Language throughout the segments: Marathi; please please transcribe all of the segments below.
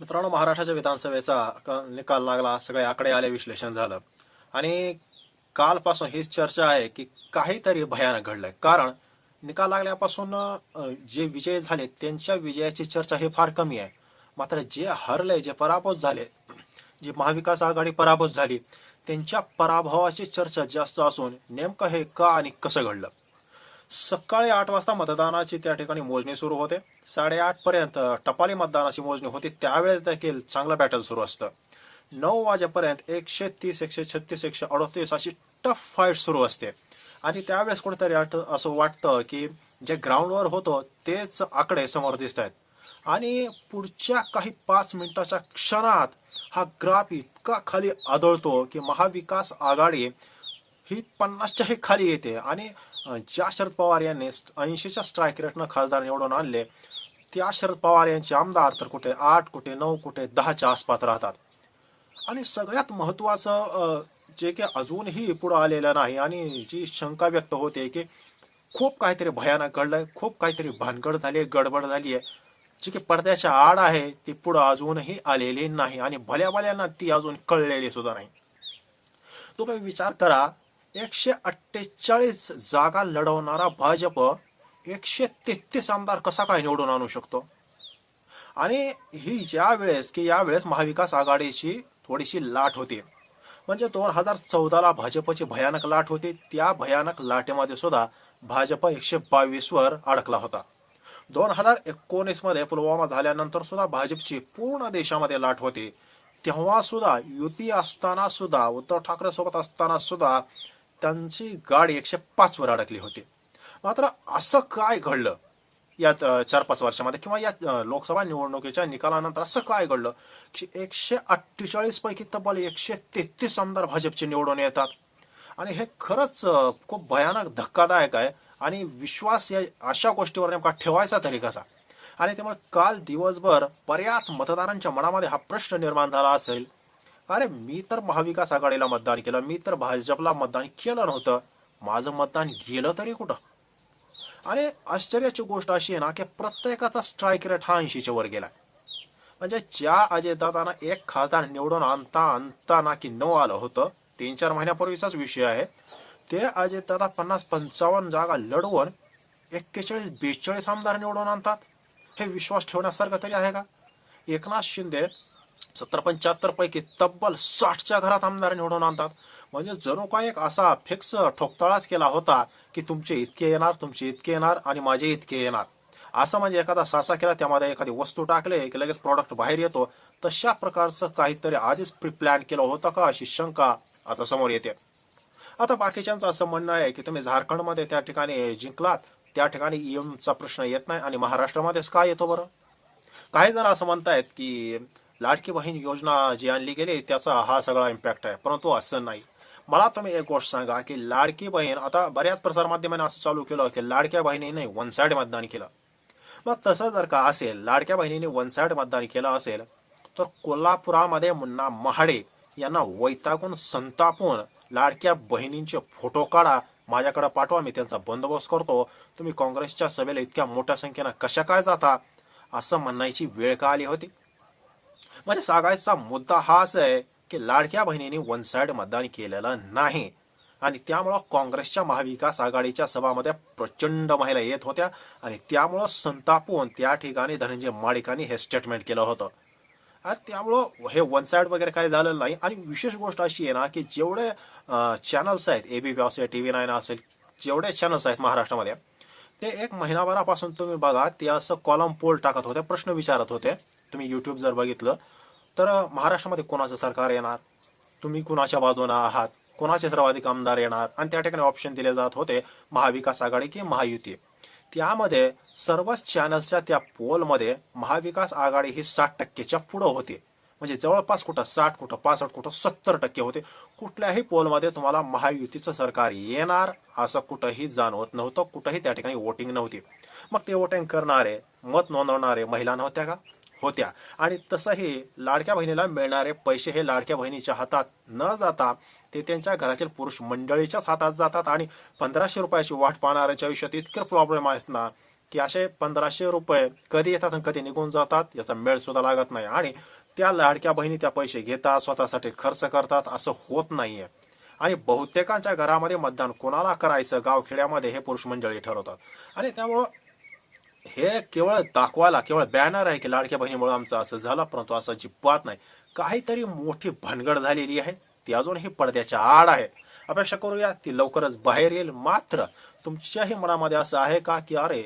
मित्रांनो महाराष्ट्राच्या विधानसभेचा निकाल लागला सगळे आकडे आले विश्लेषण झालं. आणि कालपासून हीच चर्चा आहे की काहीतरी भयानक घडलंय. कारण निकाल लागल्यापासून जे विजय झाले त्यांच्या विजयाची चर्चा ही फार कमी आहे. मात्र जे हरले जे पराभूत झाले जी महाविकास आघाडी पराभूत झाली त्यांच्या पराभवाची चर्चा जास्त असून नेमकं हे का आणि कसं घडलं? सकाळी आठ वाजता मतदानाची त्या ठिकाणी मोजणी सुरू होते. साडेआठ पर्यंत टपाली मतदानाची मोजणी होती. त्यावेळेस देखील चांगलं बॅटल सुरू असतं. नऊ वाजेपर्यंत एकशे तीस एकशे छत्तीस एकशे अडतीस अशी टफ फाईट सुरू असते. आणि त्यावेळेस कुठेतरी आठ- असं वाटतं की जे ग्राउंडवर होतं तेच आकडे समोर दिसत आहेत आणि पुढच्या काही पाच मिनिटाच्या क्षणात हा ग्राफ इतका खाली आदळतो की महाविकास आघाडी ही पन्नासच्याही खाली येते. आणि ज्या शरद पवार यांनी ऐंशीच्या स्ट्राईक रेटनं खासदार निवडून आणले त्या शरद पवार यांचे आमदार तर कुठे आठ कुठे नऊ कुठे दहाच्या आसपास राहतात. आणि सगळ्यात महत्वाचं जे की अजूनही पुढं आलेलं नाही आणि जी शंका व्यक्त होते की खूप काहीतरी भयानक घडलंय खूप काहीतरी भानगड झाली आहे गडबड झाली आहे जी की पडद्याच्या आड आहे ती पुढं अजूनही आलेली नाही आणि भल्या भल्यांना ती अजून कळलेली सुद्धा नाही. तुम्ही विचार करा एकशे अठ्ठेचाळीस जागा लढवणारा भाजप एकशे तेहतीस आमदार कसा काय निवडून आणू शकतो? आणि ही ज्या वेळेस की यावेळेस महाविकास आघाडीची थोडीशी लाट होती. म्हणजे दोन हजार चौदाला भाजपची भयानक लाट होती. त्या भयानक लाटेमध्ये सुद्धा भाजप एकशे बावीस वर अडकला होता. दोन हजार एकोणीसमध्ये पुलवामा झाल्यानंतर सुद्धा भाजपची पूर्ण देशामध्ये लाट होती. तेव्हा सुद्धा युती असताना सुद्धा उद्धव ठाकरे सोबत असताना सुद्धा त्यांची गाडी एकशे पाच वर अडकली होती. मात्र असं काय घडलं? या चार पाच वर्षामध्ये किंवा या लोकसभा निवडणुकीच्या निकालानंतर असं काय घडलं की एकशे अठ्ठेचाळीस पैकी तब्बल एकशे तेहतीस आमदार भाजपचे निवडून येतात? आणि हे खरंच खूप भयानक धक्कादायक आहे आणि विश्वास या अशा गोष्टीवर नेमका ठेवायचा तरी कसा? आणि त्यामुळे काल दिवसभर बऱ्याच मतदारांच्या मनामध्ये हा प्रश्न निर्माण झाला असेल. अरे मी तर महाविकास आघाडीला मतदान केलं. मी तर भाजपला मतदान केलं नव्हतं. माझं मतदान गेलं तरी कुठं? आणि आश्चर्याची गोष्ट अशी आहे ना की प्रत्येकाचा स्ट्राईक रेट हा ऐंशीच्या वर गेला म्हणजे ज्या अजयदादांना एक खासदार निवडून आणता आणताना की न आलं होतं तीन चार महिन्यापूर्वीचाच विषय आहे. ते अजयदादा पन्नास पंचावन्न जागा लढवून एक्केचाळीस बेचाळीस आमदार निवडून आणतात. हे विश्वास ठेवण्यासारखं तरी आहे का? एकनाथ शिंदे सत्तर पंच्याहत्तर पैकी तब्बल साठच्या घरात आमदार निवडून आणतात. म्हणजे जणू काय एक असा फिक्स ठोकताळाच केला होता की तुमचे इतके येणार तुमचे इतके येणार आणि माझे इतके येणार. असं म्हणजे एखादा सासा केला त्यामध्ये एखादी वस्तू टाकले की लगेच प्रॉडक्ट बाहेर येतो. तशा प्रकारचं काहीतरी आधीच प्री प्लॅन केलं होतं का अशी शंका आता समोर येते. आता बाकीच्यांचं असं म्हणणं आहे की तुम्ही झारखंडमध्ये त्या ठिकाणी जिंकलात त्या ठिकाणी ईएमचा प्रश्न येत नाही आणि महाराष्ट्रामध्येच काय येतो बरं? काही जण असं म्हणतायत की लाडकी बहीण योजना जी आणली गेली त्याचा हा सगळा इम्पॅक्ट आहे. परंतु असं नाही. मला तुम्ही एक गोष्ट सांगा की लाडकी बहीण आता बऱ्याच प्रसारमाध्यमांनी असं चालू केलं की लाडक्या बहिणीने वन साईड मतदान केलं. मग तसं जर का असेल लाडक्या बहिणीने वन साईड मतदान केलं असेल तर कोल्हापुरामध्ये मुन्ना महाडे यांना वैतागून संतापून लाडक्या बहिणींचे फोटो काढा माझ्याकडे पाठवा मी त्यांचा बंदोबस्त करतो. तुम्ही काँग्रेसच्या सभेला इतक्या मोठ्या संख्येनं कशा काय जाता? असं म्हणायची वेळ का आली होती? म्हणजे सांगायचा मुद्दा हाच आहे की लाडक्या बहिणीने वन साइड मतदान केलेलं नाही. आणि त्यामुळं काँग्रेसच्या महाविकास आघाडीच्या सभामध्ये प्रचंड महिला येत होत्या आणि त्यामुळं संतापून त्या ठिकाणी धनंजय माडिकांनी हे स्टेटमेंट केलं होतं. आणि त्यामुळं हे वन साइड वगैरे काही झालेलं नाही. आणि विशेष गोष्ट अशी आहे ना की जेवढे चॅनल्स आहेत एबीपी असेल टी व्ही नाईन असेल जेवढे चॅनल्स आहेत महाराष्ट्रामध्ये ते एक महिनाभरापासून तुम्ही बघा ते असं कॉलम पोल टाकत होते प्रश्न विचारत होते. तुम्ही युट्यूब जर बघितलं तर महाराष्ट्रामध्ये कोणाचं सरकार येणार? तुम्ही कुणाच्या बाजूने आहात? कोणाचे सर्वाधिक आमदार येणार? आणि त्या ठिकाणी ऑप्शन दिले जात होते महाविकास आघाडी की महायुती. त्यामध्ये सर्वच चॅनल्सच्या त्या पोलमध्ये महाविकास आघाडी ही साठ टक्केच्या पुढं होती. म्हणजे जवळपास कुठं साठ कुठं पासष्ट कुठं सत्तर टक्के होते. कुठल्याही पोलमध्ये तुम्हाला महायुतीचं सरकार येणार असं कुठंही जाणवत नव्हतं. कुठंही त्या ठिकाणी वोटिंग नव्हती. मग ते वोटिंग करणारे मत नोंदवणारे महिला नव्हत्या का? होत्या. आणि तसंही लाडक्या बहिणीला मिळणारे पैसे हे लाडक्या बहिणीच्या हातात न जाता ते त्यांच्या घरातील पुरुष मंडळीच्याच हातात जातात आणि पंधराशे रुपयाची वाट पाहणाऱ्यांच्या आयुष्यात इतकं प्रॉब्लेम आहेत ना की असे पंधराशे रुपये कधी येतात आणि कधी निघून जातात याचा मेळ सुद्धा लागत नाही. आणि त्या लाडक्या बहिणी त्या पैसे घेतात स्वतःसाठी खर्च करतात असं होत नाहीये. आणि बहुतेकांच्या घरामध्ये मतदान कोणाला करायचं? गावखेड्यामध्ये हे पुरुष मंडळी ठरवतात. आणि त्यामुळं हे केवळ दाखवायला केवळ बॅनर आहे की लाडक्या बहिणीमुळे आमचं असं झालं परंतु असं अजिबात नाही. काहीतरी मोठी भानगड झालेली आहे. ती अजूनही पडद्याच्या आड आहे. अपेक्षा करूया ती लवकरच बाहेर येईल. मात्र तुमच्याही मनामध्ये असं आहे का की अरे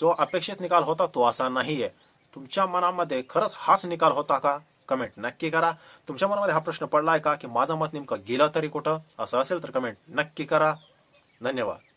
जो अपेक्षित निकाल होता तो असा नाहीये? तुमच्या मनामध्ये खरंच हाच निकाल होता का? कमेंट नक्की करा. तुमच्या मनामध्ये हा प्रश्न पडलाय का की माझं मत नेमकं गेलं तरी कुठं? असं असेल तर कमेंट नक्की करा. धन्यवाद.